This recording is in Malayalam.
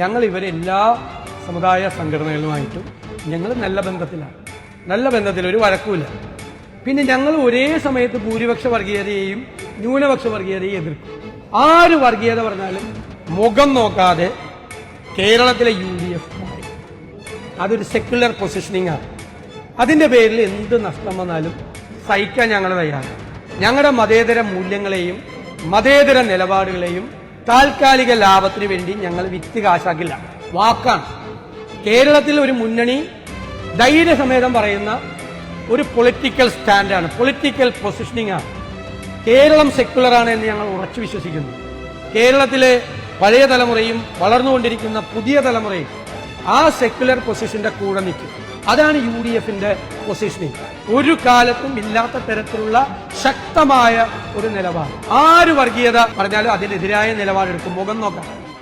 ഞങ്ങൾ ഇവരെ എല്ലാ സമുദായ സംഘടനകളുമായിട്ടും ഞങ്ങൾ നല്ല ബന്ധത്തിലാണ്. നല്ല ബന്ധത്തിൽ ഒരു വഴക്കുമില്ല. പിന്നെ ഞങ്ങൾ ഒരേ സമയത്ത് ഭൂരിപക്ഷ വർഗീയതയെയും ന്യൂനപക്ഷ വർഗീയതയെയും എതിർക്കും. ആര് വർഗീയത പറഞ്ഞാലും മുഖം നോക്കാതെ കേരളത്തിലെ യു ഡി എഫ് അതൊരു സെക്യുലർ പൊസിഷനിങ് ആണ്. അതിന്റെ പേരിൽ എന്ത് നഷ്ടം വന്നാലും സഹിക്കാൻ ഞങ്ങൾ തയ്യാറാണ്. ഞങ്ങളുടെ മതേതര മൂല്യങ്ങളെയും മതേതര നിലപാടുകളെയും താൽക്കാലിക ലാഭത്തിന് വേണ്ടി ഞങ്ങൾ വിറ്റ് കാശാക്കില്ല. വാക്കാണ്. കേരളത്തിൽ ഒരു മുന്നണി ധൈര്യസമേതം പറയുന്ന ഒരു പൊളിറ്റിക്കൽ സ്റ്റാൻഡാണ് പൊളിറ്റിക്കൽ പൊസിഷനിങ് ആണ്. കേരളം സെക്യുലർ ആണ് എന്ന് ഞങ്ങൾ ഉറച്ചു വിശ്വസിക്കുന്നു. കേരളത്തിലെ പഴയ തലമുറയും വളർന്നുകൊണ്ടിരിക്കുന്ന പുതിയ തലമുറയും ആ സെക്യുലർ പൊസിഷന്റെ കൂടെ നിൽക്കും. അതാണ് യു ഡി എഫിന്റെ പൊസിഷനിങ് ഒരു കാലത്തും ഇല്ലാത്ത തരത്തിലുള്ള ശക്തമായ ഒരു നിലപാട്. ആര് വർഗീയത പറഞ്ഞാലും അതിനെതിരായ നിലപാടെടുക്കും. മുഖം നോക്കാം.